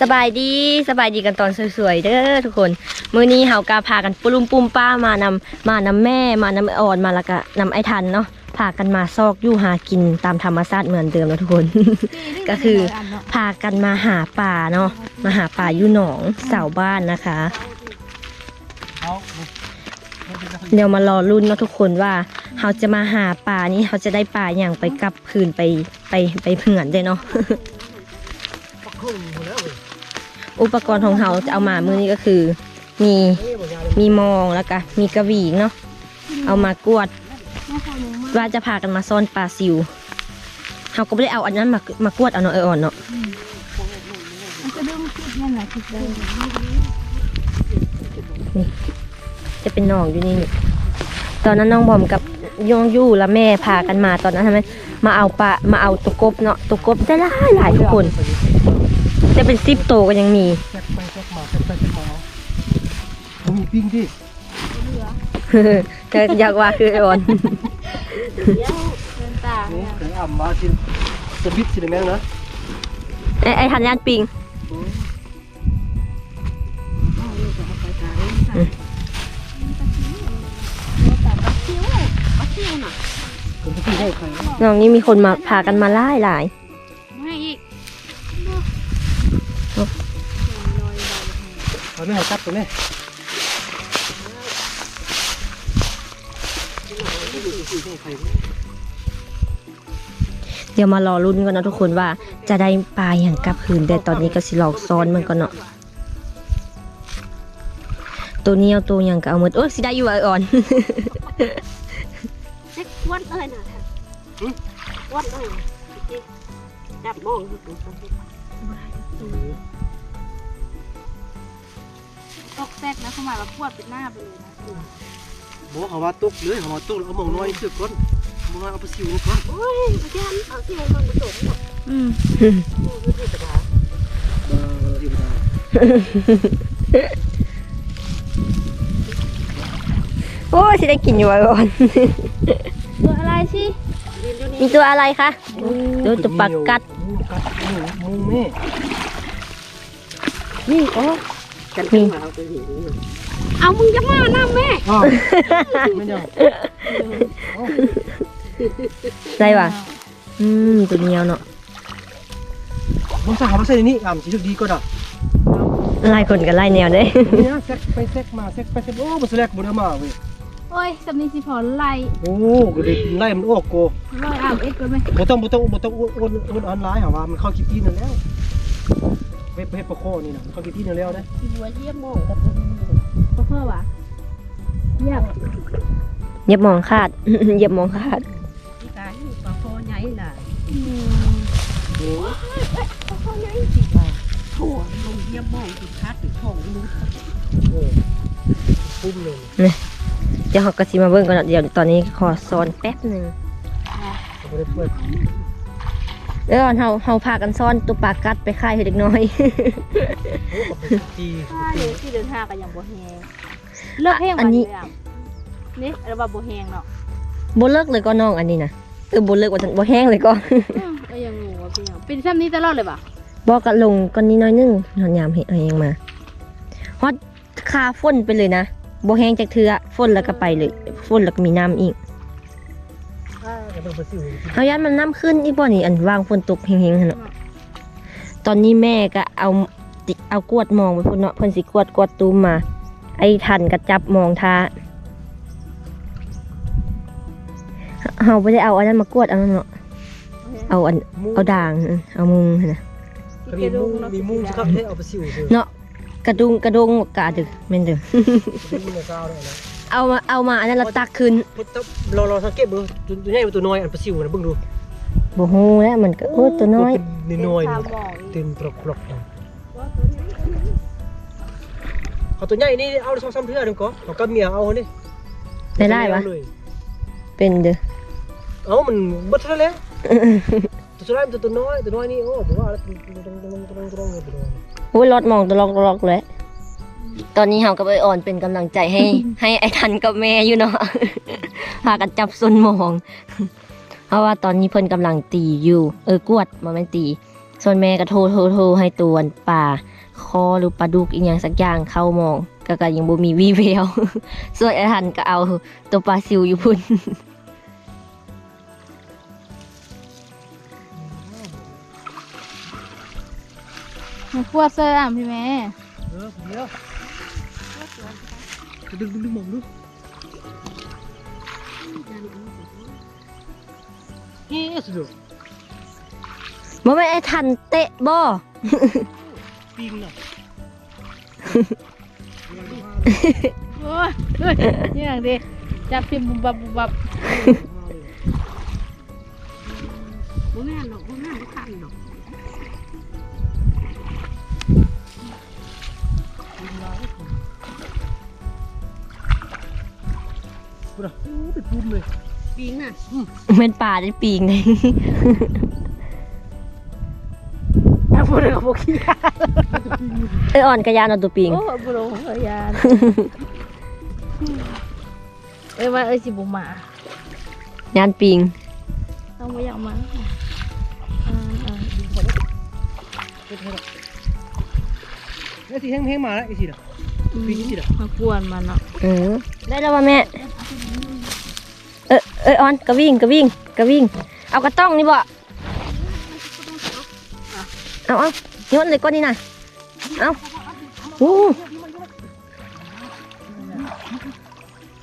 สบายดีสบายดีกันตอนสวยๆเด้อทุกคน มื้อนี้เฮากาพากันปุรุมปุมป้ามานำมานำแม่มานำอ่อนมาแล้วก็นำไอ้ทันเนาะพากันมาซอกอยู่หากินตามธรรมชาติเหมือนเดิมแล้วทุกคน ก็คือพากันมาหาป่าเนาะมาหาป่าอยู่หนองเสาบ้านนะคะเอาเดี๋ยวมารอรุ่นเนาะทุกคนว่าเขาจะมาหาป่านี้เขาจะได้ป่าอย่างไปกลับคืนไปไปไปเผื่อนได้เนาะ อุปกรณ์ของเขาจะเอามามือนี้ก็คือ มีมีมองแล้วก็มีกระวีเนาะเอามากวด ว่าจะพากันมาซ่อนปลาซิวเขาก็ไม่ได้เอาอันนั้นมามากวดเอาเนาะเอออ่อนเนาะจะเลยจะเป็นน้องอยู่นี่นี่ตอนนั้นน้องบอมกับยองยู่และแม่พากันมาตอนนั้นทำไมมาเอาปลามาเอาตุกบเนาะตุกบได้หลายหลายทุกคน จะเป็นซิปโตก็ยังมีแซกไปแซกมาแซกไปแซกมาเอามีปิ้งที่แต่อยากว่าคือไอออนเดินตานี่เคยอ่ำมาสิสวิตสิได้แม่งนะไอไอทันยานปิงคนที่ให้ใครน้องนี่มีคนมาพากันมาหลายหลาย เอาแม่ให้จับตัวแม่เดี๋ยวมารอรุ่นกันนะทุกคนว่าจะได้ปลาอย่างกลับคืนแต่ตอนนี้ก็สิหลอกซ้อนมันก่อนเนาะตัวนี้เอาตัวอย่างก็เอาหมดโอ้ยสิได้อยู่ไอออนเซ็กวัดเลยนะท่านวัดเลยจริงจับมองดู ตัวนี้ตกแทกนะเข้ามาแล้วปวดเป็นหน้าไปเลยนะบอกเขาว่าตุกเลยเขาว่าตุกแล้วเอาหมองน้อยเสือกก้นหมองน้อยเอาไปสิวก้นโอ้ยพระเจ้าเอาที่มันผสมหมดอืมโอ้ยธรรมดาเออที่บ่ได้โอ้ยสิได้กินอยู่ไอออน ตัวอะไรสิเรียนอยู่นี่มีตัวอะไรคะตัวตัวปลากัดหมูกัดหมูหมูแม่นี่โอ้ กันขึ้นมาเอาไปหิวเอามึงจะมาหน้าแม่อ้าวไม่ยังได้ป่ะอืมตัวเนียวเนาะมึงสั่งเขามาใส่ในนี่อ่ำสิทุกดีก็ได้ไล่คนกันไล่แนวเด้นี่นะแซกไปแซกมาแซกไปแซกโอ้มันแสลกบ่ได้มาเว้ยโอ้ยสำนีสิพอไล่โอ้ก็ได้ไล่มันออกโกร้อยอาบเอ็ดก่อนไหมบ่ต้องบ่ต้องบ่ต้องอ้วนอ้วนอ้วนออนไลน์หาว่ามันเข้าคิดตีนนั่นแล้ว เว็บเฮ็ดประโคนี่นะเข้าคิดตีนนั่นแล้วนะที่หัวเยี่ยมมองกับมึงพ่อพ่อวะเยี่ยมเหย็บมองขาดเหย็บมองขาดที่ตายอยู่ปลาโคใหญ่ล่ะอืมโอ้ปลาโคใหญ่สิปลาถั่วลงเยี่ยมมองสิคัดถึงท้องลูกโหปุ้มเลยเดี๋ยวเขาก็สิมาเบิ่งกันเนาะเดี๋ยวตอนนี้ขอซ้อนแป๊บหนึ่ง เขาบ่ได้เปิดเดี๋ยวก่อนเฮาเฮาพากันซ่อนตัวปลากัดไปค่ายให้เด็กน้อยโอ้ก็เป็นตีถ้าเดี๋ยวที่เดินทางกันอย่างบ่แหงเลิกแห้งอันนี้ วันเดียวนี่อะไรว่าบ่แหงเนาะบ่เลิกเลยก็น้องอันนี้นะเออบ่เลิกว่าซั่นบ่แห้งเลยก็ อืมก็ยังงูว่าเป็นหยังเป็นซ้ำนี้ตลอดเลยป่ะบอกกะลงก่อนนี้น้อยหนึงนอนยามเฮ็ดเอาเองมาฮอดคาฝนไปเลยนะบ่แห้งจากเทือฝนแล้วก็ไปเลยฝนแล้วก็มีน้ำอีก อ่าก็ต้องไปสิเฮายันมันน้ำขึ้นอีบ่นี่อันวางฝนตกเฮงๆหั่นเนาะตอนนี้แม่ก็เอาเอากวดมองไปพุ่นเนาะเพิ่นสิกวดกวดตูมมา ไอ้ทันก็จับมองท่าเฮาบ่ได้เอาอันนั้นมากวดเอานั่นเนาะเอาอันเอาด่างเอามุงนะมีมุ้งมีมุ้งสิครับให้เอาไปสิวเนาะกระดุงกระดงกาดึกแม่นเด้อ มุ้งในซาวได้นะเอามาเอามาอันนั้นเราตักขึ้นพุทธเราเราสังเกตดูตัวใหญ่ตัวน้อยอันไปสิวนะเบิ่งดูบ่ฮู้แล้วมันก็โอ้ตัวน้อยเป็นน้อยตาๆหมองอีกเต็มปลอกปลอกเขาตัวใหญ่นี่เอาสองสามเทื่อหนึงก็เขากับเมียเอานี่ได้ได้ปะเอาเลยเป็นเด้อเอามันเบิดเท่านั้นแหละตัวสุดท้ายมันตัวตัวน้อยตัวน้อยนี่โอ้ผมว่าตัวตรงตรงตรงตรงตรงตรงโอ้ยรถมองตวลอกตวลอกเลย ตอนนี้เฮากับไออ่อนเป็นกำลังใจให้ ให้ไอ้ทันกับแม่อยู่เนาะ พากันจับซนมอง เพราะว่าตอนนี้เพิ่นกำลังตีอยู่ เออกวดบ่แม่นตี ส่วนแม่ก็โทรโทรโทรให้ตวนป่า คอหรือปลาดุกอีกอย่างสักอย่างเข้ามองก็ก็ยังบ่มีวีแวว ส่วนไอ้ทันก็เอาตัวปลาซิวอยู่พุ่น มาขวดเสื้ออะพี่แม่ เออเดี๋ยวจะ ดึงดึงดึงมองดูเฮ้สุดยอดบ่แม่ไอ้ทันเตะบ่ปิงน่ะโอ้ยนี่อย่างดีจับพิมบุบบับบุบบับบ่แม่นหรอกบ่แม่นบ่คันหรอก ดอะโอ้เป็นปุ่มเลยปิงน่ะแม่นป่าได้ปีงเลยพูดกับพวกขี้เอ้ยอ่อนกระยานเอาตัวปีง โอ้บุรุษพยานเอ้ยว่าเอ้ยสิบุมายานปีงต้องไม่อยากมาอ่าอ่าเป็นไงล่ะไอ้สีแห้งๆมาแล้วไอ้สีน่ะปิงสีน่ะมากวนมันเนาะเออได้แล้วว่าแม่ เอออยออนกระวิ่งกระวิ่งกระวิ่ง เอากระต้องนี่บ่เอาเอาโยนเลยก้อนนี่นะเอาโอ้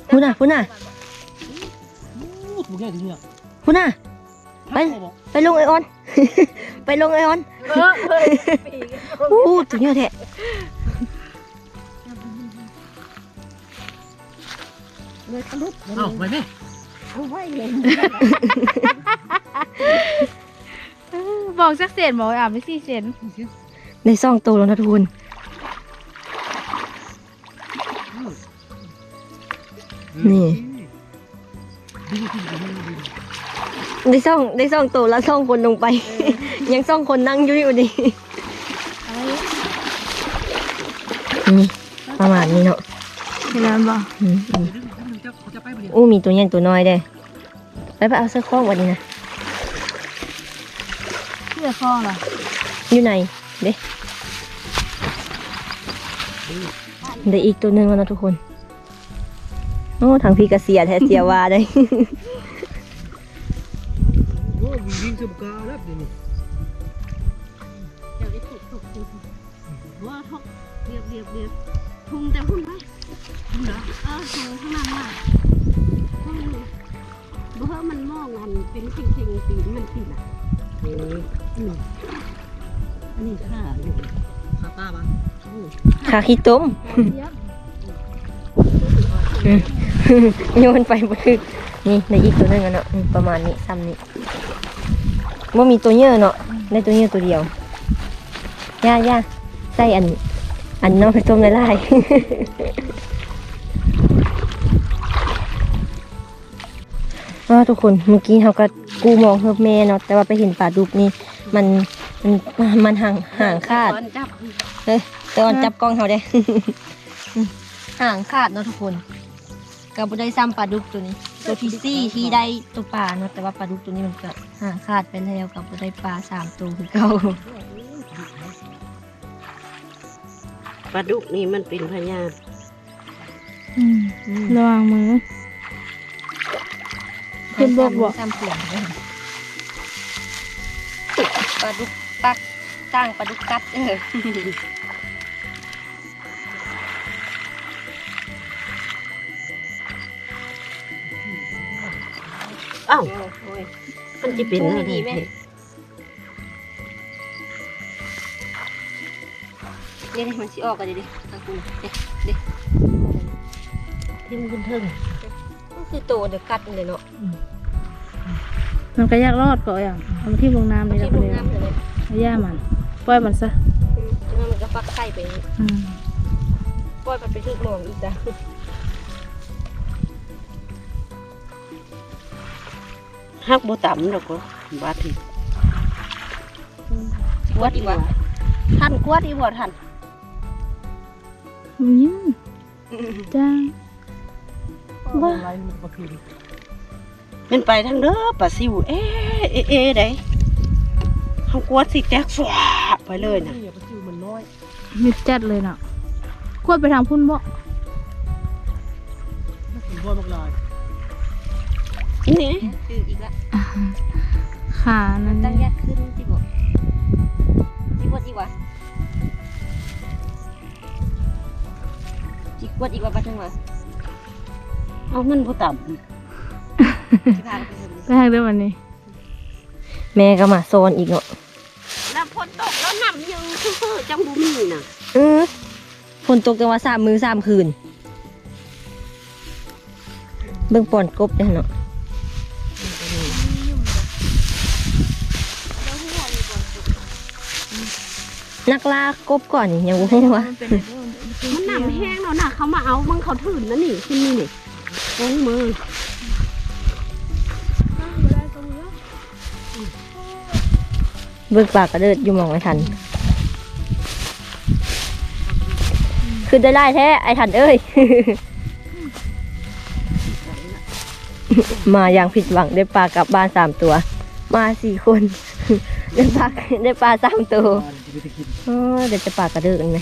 พูน่ะพูน่ะโอ้ถูกแค่ทีเนี่ยพูน่ะไปไปลงไอออน ไปลงไอออนอู้ตัวเนี้แท้เลยกระเอาไปไหม เอาไว้เลยบอกสักเศษหมออะไม่สี่เซนในซ่องโตแล้วนะทุกคนนี่ดึงขึ้นไปดึงขึ้นไปได้ซ่องได้ซ่องโตแล้วซ่องคนลงไป ยังซ่องคนนั่งอยู่อยู่นี่อะไรนี่ประมาณนี้เนาะเห็นแล้วบ่ จะเขาจะไปบ่เนี่ยอู้มีตัวใหญ่ตัวน้อยเด้ไปไปเอาเสื้อคล้องวันนี้นะเสื้อคล้องเหรออยู่ไหนเด้เดี๋ยวอีกตัวหนึ่งแล้วนะทุกคนโอ้ทางพี่กระเสียแท้เสียวาได้ โอ้วิ่งวิ่งสบกาแล้วเดี๋ยวนี้ เป็นสิ่งสิ่งตีนมันสิน่ะเอออันนี้ค่ะอยู่คาตาปะขาขี้ต้มโยนไปบ่คือนี่ในอีกตัวหนึงอะเนาะอืมประมาณนี้ซ้ำนี้ว่ามีตัวเยอะเนาะได้ตัวเยอะตัวเดียวย่าย่าใส่อัน อันเน้องไปต้มละลา ว่าทุกคนเมื่อกี้เขาก็กูมองเฮิบแม่เนาะแต่ว่าไปเห็นปลาดุกนี่มันมันมันห่างห่างคาดตอนจับเฮ้ยแต่อ่อนจับกล้องเขาได้ห่างขาดเนาะทุกคนกับได้ซ้ำปลาดุกตัวนี้ ตัวที่สี่ที่ได้ตัวปลาเนาะแต่ว่าปลาดุกตัวนี้มันก็ห่างขาดไปแล้วกับได้ปลาสามตัวคือเก่าปลาดุกนี่มันเป็นพญาอืมระวังมือ ขึ้นบกบ่ซ้ำเสียงเลยปลาดุกปักสร้างปลาดุกกัดเอออ้าวโอ้ยมันจะเป็นทุ่งอะไรดีๆไหมเดี๋ยวๆมันสิออกกันเดี๋ยวดิทางคุณเดี๋ยวเดี๋ยวที่มันขึ้นเทิงก็คือตัวเดือกัดเลยเนาะ มันก็อยากรอดก่อนอย่างเอามาที่ลงน้ำมันนี่ที่แล้วลก็งเลยน้ำเลยเอาย่ามัน ปล่อยมันซะแล้วมันก็ฟักไข่ไปอืมปล่อยมันไปทึกหมองอีกจ้ะฮักโบต่ำหรอกก็บาดทีกวดอีกวะท่านกวดอีบ่ท่านอืมจ้างว่าอะไรมันมาคืน เป็นไปทางเด้อปลาซิว เอ๊ะเอ๊ะเอ๊ะไดเขากลัวสิแตกสวาบไปเลยนะนี่ปลาซิวมันน้อยมิดจัดเลยเนาะควรไปทางพุ่นบ่มันบ่อยมากลายนี่คืออีกละขานั่นตั้งนี่แยกขึ้นจิบจิกวดอีกวะจิกวดอีกวะปะจังวะเอาเงินผู้ต่ สิพาไปเถอะไปทางเดิมวันนี้ แม่ก็มาโซนอีกเนาะำแล้วฝนตกแล้วน้ำยังคือๆจังบุมีน่ะเออฝนตกจังว่าสามมือสามคืน เบิ่งปอนกบเด้อเนาะนักล่ากบก่อนนี่ยังบ่ฮู้ว่ามันน้ำแห้งแล้วนะเขามาเอามึงเขาถืนนะนี่ขึ้นนี่นี่ลงมือ เบิ่งปลากระเดิดอยู่หมองไอ้ทัน คือได้ไล่แท้ไอ้ทันเอ้ย มาอย่างผิดหวังได้ปลากลับบ้านสามตัว มาสี่คน ได้ปลาได้ปลาสามตัวปลาจะไปกินโอ้ยเดี๋ยวจะปลากระเดิดไหม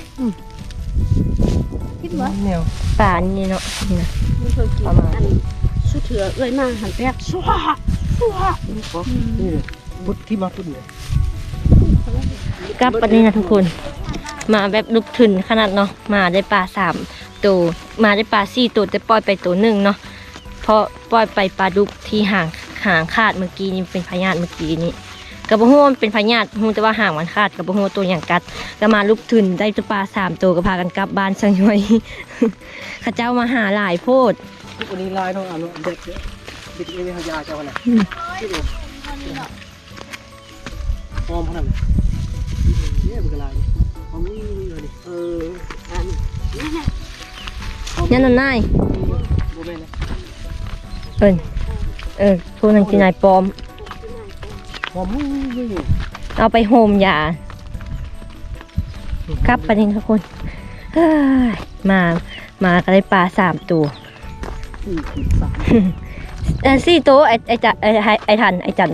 คิดว่าแนวปลานี่เนาะนี่นะมันเคยกินประมาณอันสุดเถื่อเอ้ยมาหันแตกสวาบสวาบนี่ก็นี่เลยพุดที่มาพุดเนี่ยกลับปันนี้นะทุกคน มาแบบลุกถึนขนาดเนาะมาได้ปลาสามตัวมาได้ปลาสี่ตัวแต่ปล่อยไปตัวหนึ่งเนาะเพราะปล่อยไปปลาดุกที่ห่างห่างขาดเมื่อกี้นี่เป็นพยาธิเมื่อกี้นี้กระบฮู้ว่ามันเป็นพยาธิฮู้แต่ว่าห่างมันขาดกระบฮู้ว่าตัวอย่างกัดก็มาลุกถึนได้ตัวปลาสามตัวก็พากันกลับบ้านเชิงย่อยเข้าเจ้ามาหาหลายโพดทุกวันนี้ลายน้องอ่านเด็ก เด็กเด็กเอ้ยหายาเจ้าขนาดปลอมขนาดเนี่ยมันก็ลายเอามือเลยดิเอออันนี่แหละยันนั่นนายโบแม่นะเอินเออพวกนั้นกินนายปลอมหอมมือเลยเอาไปโฮมยากลับไปนี่ทุกคนเฮ้ยมา มาก็ได้ปลาสามตัวสี่ขีดสาม เออสี่ตัวไอไอจันไอไอ้ไอทันไอจัน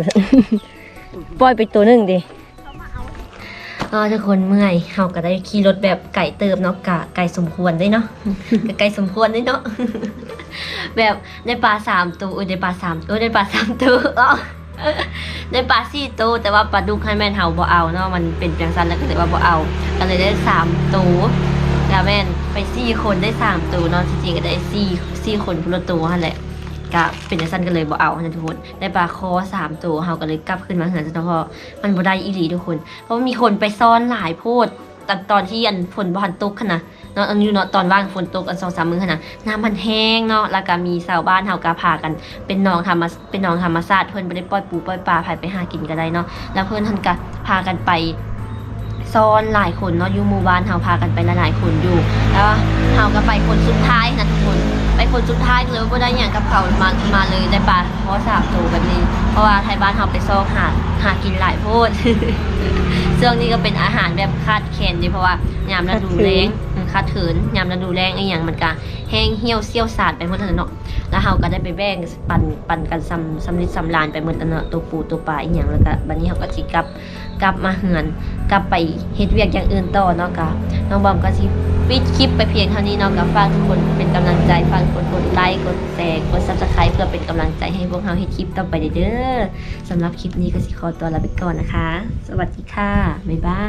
ปล่อยไปตัวหนึ่งดิอ๋อทุกคนเมื่อยเฮาก็ได้ขี่รถแบบไก่เติบเนาะกะไก่สมควรได้เนาะ กะไก่สมควรได้เนาะ แบบได้ปลาสามตัวเอ้ยได้ปลาสามตัวได้ปลาสามตัวอ้อได้ปลาสี่ตัวแต่ว่าปลาดุกให้แม่นเฮาบ่เอาเนาะมันเป็นเพียงสั้นแล้วก็เลยว่าบ่เอาก็เลยได้สามตัวแล้วแม่นไปสี่คนได้สามตัวเนาะจริงๆก็ได้สี่สี่คนพุละตัวนั่นแหละ ก็เป็นจังสั้นก็เลยบ่เอานะทุกคนได้ปลาคอสามตัวเฮาก็เลยกลับขึ้นมาเหือนซะเนาะเพราะมันบ่ได้อีหลีทุกคน เพราะามีคนไปซ่อนหลายโพดตอนตอนที่อันฝนบ่ทันตกขนาดเนาะอันอยู่เนาะตอนว่างฝนตกอันสองสามมื้อขนาดน้ำมันแห้งเนาะแล้วก็มีชาวบ้านเฮาก็พากัน เป็นหนองธรรมะเป็นหนองธรรมชาติเพิ่นบ่ได้ปล่อยปูปล่อยปลาพายไปหากินก็ได้เนาะแล้วเพิ่นท่านก็พากันไปซ้อนหลายคนเนาะอยู่หมู่บ้านเฮาพากันไปหลายๆคนอยู่แล้วเฮาก็ไปคนสุดท้ายนะทุกคน ไปคนสุดท้ายเลยบ่ได้อยังกับเขามามาเลยได้ปลาเพราะสามตัวแบบนี้ เพราะว่าไทยบ้านเราไปซอกหาหากินหลายโพดเรื่องนี้ก็เป็นอาหารแบบคาดเคลนดีเพราะว่ายามฤดูแล้งคาดเขินยามฤดูแล้งไอ้หยังมันก็แห้งเหี่ยวเสี้ยวสาดไปหมดเลยเนาะแล้วเฮาก็ได้ไปแบ่งปันปันกันซ้ำซ้ำนิดซ้ำลานไปหมดแล้วเนาะตัวปูตัวปลาไอีหยังแล้วก็บัดนี้เฮาก็สิกลับกลับมาเฮือนกลับไปเฮ็ดเวียกอย่างอื่นต่อเนาะก็น้องบอมก็สิปิดคลิปไปเพียงเท่านี้เนาะก็ฝากทุกคนเป็นกำลังใจฝากกคนกดไลค์กดแชร์กด Subscribe เพื่อเป็นกำลังใจให้พวกเราเฮ็ดคลิปต่อไปเด้อสำหรับคลิปนี้ก็สิขอตัวลาไปก่อนนะคะ สวัสดีค่ะ บ๊ายบาย